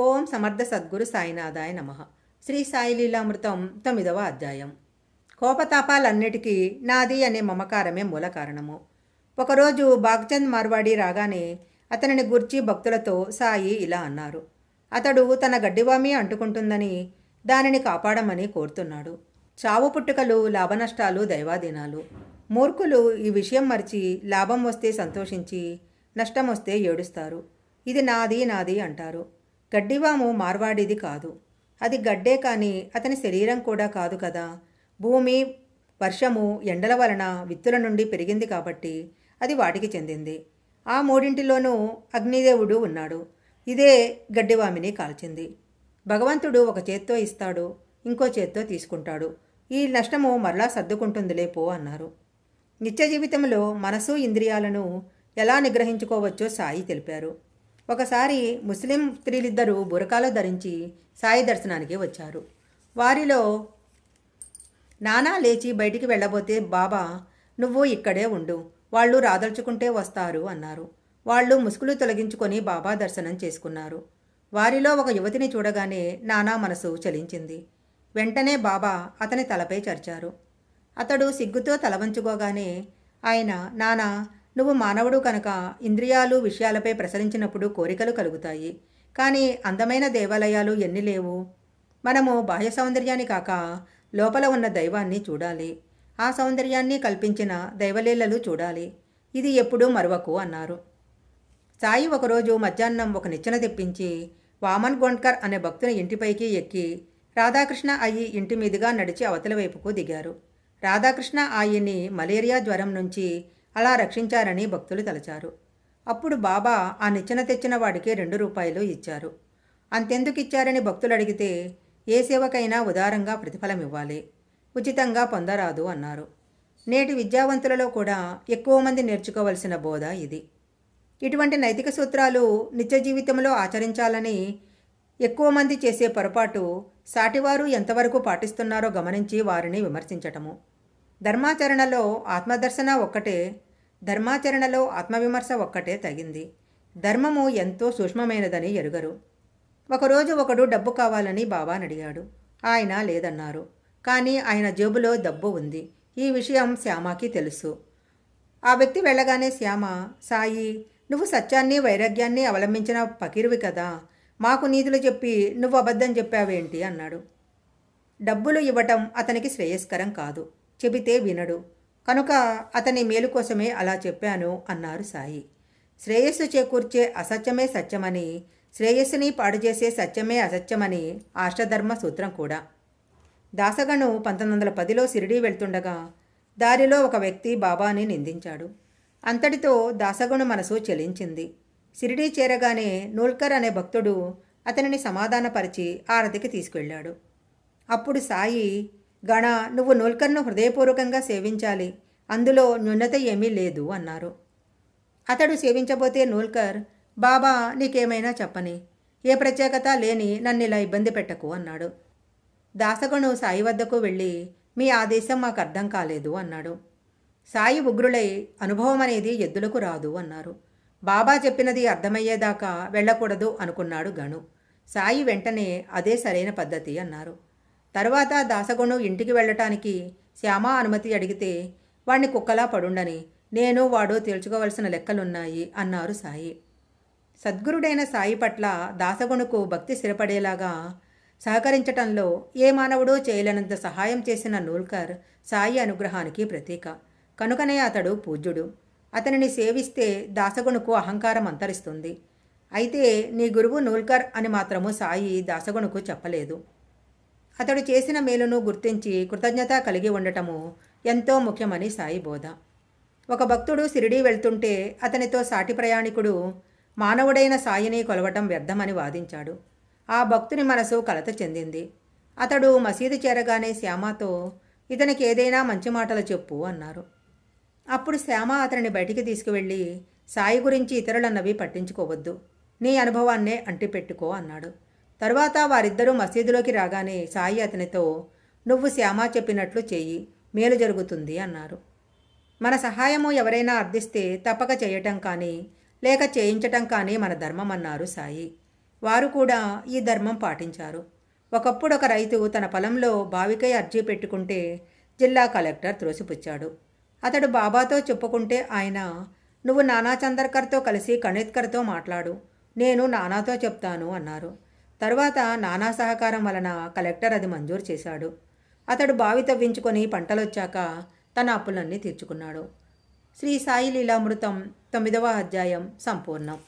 ఓం సమర్థ సద్గురు సాయినాథాయ నమ. శ్రీ సాయి లీలామృతం తొమ్మిదవ అధ్యాయం. కోపతాపాలన్నిటికీ నాది అనే మమకారమే మూల కారణము. ఒకరోజు బాగ్చంద్ మార్వాడి రాగానే అతనిని గుర్చి భక్తులతో సాయి ఇలా అన్నారు. అతడు తన గడ్డివామి అంటుకుంటుందని దానిని కాపాడమని కోరుతున్నాడు. చావు పుట్టుకలు లాభనష్టాలు దైవాధీనాలు. మూర్ఖులు ఈ విషయం మరిచి లాభం వస్తే సంతోషించి నష్టం వస్తే ఏడుస్తారు. ఇది నాది నాది అంటారు. గడ్డివాము మార్వాడిది కాదు. అది గడ్డే కానీ అతని శరీరం కూడా కాదు కదా. భూమి వర్షము ఎండల వలన విత్తుల నుండి పెరిగింది కాబట్టి అది వాటికి చెందింది. ఆ మూడింటిలోనూ అగ్నిదేవుడు ఉన్నాడు. ఇదే గడ్డివామిని కాల్చింది. భగవంతుడు ఒక చేత్తో ఇస్తాడు ఇంకో చేత్తో తీసుకుంటాడు. ఈ నష్టము మరలా సర్దుకుంటుందిలే పో అన్నారు. నిత్య జీవితంలో మనసు ఇంద్రియాలను ఎలా నిగ్రహించుకోవచ్చో సాయి తెలిపారు. ఒకసారి ముస్లిం స్త్రీలిద్దరూ బురకాలు ధరించి సాయి దర్శనానికి వచ్చారు. వారిలో నానా లేచి బయటికి వెళ్ళబోతే బాబా నువ్వు ఇక్కడే ఉండు వాళ్ళు రాదలుచుకుంటే వస్తారు అన్నారు. వాళ్ళు ముసుగులు తొలగించుకొని బాబా దర్శనం చేసుకున్నారు. వారిలో ఒక యువతిని చూడగానే నానా మనసు చలించింది. వెంటనే బాబా అతని తలపై చరిచారు. అతడు సిగ్గుతో తల వంచుకోగానే ఆయన నానా నువ్వు మానవుడు కనుక ఇంద్రియాలు విషయాలపై ప్రసరించినప్పుడు కోరికలు కలుగుతాయి. కానీ అందమైన దేవాలయాలు ఎన్ని లేవు? మనము బాహ్య సౌందర్యాన్ని కాక లోపల ఉన్న దైవాన్ని చూడాలి. ఆ సౌందర్యాన్ని కల్పించిన దైవలీలలు చూడాలి. ఇది ఎప్పుడూ మరవకు అన్నారు. సాయి ఒకరోజు మధ్యాహ్నం ఒక నిచ్చెన తెప్పించి వామన్ గోండ్కర్ అనే భక్తుని ఇంటిపైకి ఎక్కి రాధాకృష్ణ అయ్యి ఇంటి మీదుగా నడిచి అవతల వైపుకు దిగారు. రాధాకృష్ణ ఆయన్ని మలేరియా జ్వరం నుంచి అలా రక్షించారని భక్తులు తలచారు. అప్పుడు బాబా ఆ నిచ్చెన తెచ్చిన వాడికి రెండు రూపాయలు ఇచ్చారు. అంతెందుకు ఇచ్చారని భక్తులు అడిగితే ఏ సేవకైనా ఉదారంగా ప్రతిఫలం ఇవ్వాలి ఉచితంగా పొందరాదు అన్నారు. నేటి విద్యావంతులలో కూడా ఎక్కువ మంది నేర్చుకోవలసిన బోధ ఇది. ఇటువంటి నైతిక సూత్రాలు నిత్య జీవితంలో ఆచరించాలని ఎక్కువ మంది చేసే పొరపాటు సాటివారు ఎంతవరకు పాటిస్తున్నారో గమనించి వారిని విమర్శించటము. ధర్మాచరణలో ఆత్మదర్శన ఒక్కటే ధర్మాచరణలో ఆత్మవిమర్శ ఒక్కటే తగింది. ధర్మము ఎంతో సూక్ష్మమైనదని ఎరుగరు. ఒకరోజు ఒకడు డబ్బు కావాలని బాబాని అడిగాడు. ఆయన లేదన్నారు. కానీ ఆయన జేబులో డబ్బు ఉంది. ఈ విషయం శ్యామకి తెలుసు. ఆ వ్యక్తి వెళ్ళగానే శ్యామ సాయి నువ్వు సత్యాన్ని వైరాగ్యాన్ని అవలంబించిన పకిరువి కదా. మాకు నీతులు చెప్పి నువ్వు అబద్ధం చెప్పావేంటి? అన్నాడు. డబ్బులు ఇవ్వటం అతనికి శ్రేయస్కరం కాదు. చెబితే వినడు. కనుక అతని మేలు కోసమే అలా చెప్పాను అన్నారు సాయి. శ్రేయస్సు చేకూర్చే అసత్యమే సత్యమని శ్రేయస్సుని పాడు చేసే సత్యమే అసత్యమని ఆష్టధర్మ సూత్రం కూడా. దాసగను పంతొమ్మిది వందల పదిలో షిరిడీ వెళ్తుండగా దారిలో ఒక వ్యక్తి బాబాని నిందించాడు. అంతటితో దాసగను మనసు చెలించింది. షిరిడీ చేరగానే నూల్కర్ అనే భక్తుడు అతనిని సమాధానపరిచి ఆరతికి తీసుకెళ్ళాడు. అప్పుడు సాయి గణ నువ్వు నూల్కర్ను హృదయపూర్వకంగా సేవించాలి. అందులో న్యూనత ఏమీ లేదు అన్నారు. అతడు సేవించబోతే నూల్కర్ బాబా నీకేమైనా చెప్పని. ఏ ప్రత్యేకత లేని నన్ను ఇలా ఇబ్బంది పెట్టకు అన్నాడు. దాసగును సాయి వద్దకు వెళ్ళి మీ ఆదేశం మాకు అర్థం కాలేదు అన్నాడు. సాయి ఉగ్రులై అనుభవం అనేది ఎద్దులకు రాదు అన్నారు. బాబా చెప్పినది అర్థమయ్యేదాకా వెళ్ళకూడదు అనుకున్నాడు గణు. సాయి వెంటనే అదే సరైన పద్ధతి అన్నారు. తర్వాత దాసగుణం ఇంటికి వెళ్ళటానికి శ్యామ అనుమతి అడిగితే వాణ్ణి కుక్కలా పడుండని నేను వాడు తేల్చుకోవలసిన లెక్కలున్నాయి అన్నారు సాయి. సద్గురుడైన సాయి పట్ల దాసగుణుకు భక్తి స్థిరపడేలాగా సహకరించటంలో ఏ మానవుడూ చేయలేనంత సహాయం చేసిన నూల్కర్ సాయి అనుగ్రహానికి ప్రతీక. కనుకనే అతడు పూజ్యుడు. అతనిని సేవిస్తే దాసగుణుకు అహంకారం అంతరిస్తుంది. అయితే నీ గురువు నూల్కర్ అని మాత్రము సాయి దాసగుణుకు చెప్పలేదు. అతడు చేసిన మేలును గుర్తించి కృతజ్ఞత కలిగి ఉండటము ఎంతో ముఖ్యమని సాయి బోధ. ఒక భక్తుడు సిరిడి వెళ్తుంటే అతనితో సాటి ప్రయాణికుడు మానవుడైన సాయిని కొలవటం వ్యర్థమని వాదించాడు. ఆ భక్తుని మనసు కలత చెందింది. అతడు మసీదు చేరగానే శ్యామతో ఇతనికి ఏదైనా మంచి మాటలు చెప్పు అన్నారు. అప్పుడు శ్యామ అతనిని బయటికి తీసుకువెళ్ళి సాయి గురించి ఇతరులన్నవి పట్టించుకోవద్దు. నీ అనుభవాన్నే అంటిపెట్టుకో అన్నాడు. తరువాత వారిద్దరూ మసీదులోకి రాగానే సాయి అతనితో నువ్వు శ్యామ చెప్పినట్లు చెయ్యి మేలు జరుగుతుంది అన్నారు. మన సహాయము ఎవరైనా అర్థిస్తే తప్పక చేయటం కానీ లేక చేయించటం కానీ మన ధర్మం అన్నారు సాయి. వారు కూడా ఈ ధర్మం పాటించారు. ఒకప్పుడు ఒక రైతు తన పొలంలో బావికై అర్జీ పెట్టుకుంటే జిల్లా కలెక్టర్ త్రోసిపుచ్చాడు. అతడు బాబాతో చెప్పుకుంటే ఆయన నువ్వు నానా చందర్కర్తో కలిసి కణిత్కర్తో మాట్లాడు నేను నానాతో చెప్తాను అన్నారు. తరువాత నానా సహకారం వలన కలెక్టర్ అది మంజూరు చేశాడు. అతడు బావి తవ్వించుకొని పంటలొచ్చాక తన అప్పులన్నీ తీర్చుకున్నాడు. శ్రీ సాయి లీలామృతం తొమ్మిదవ అధ్యాయం సంపూర్ణం.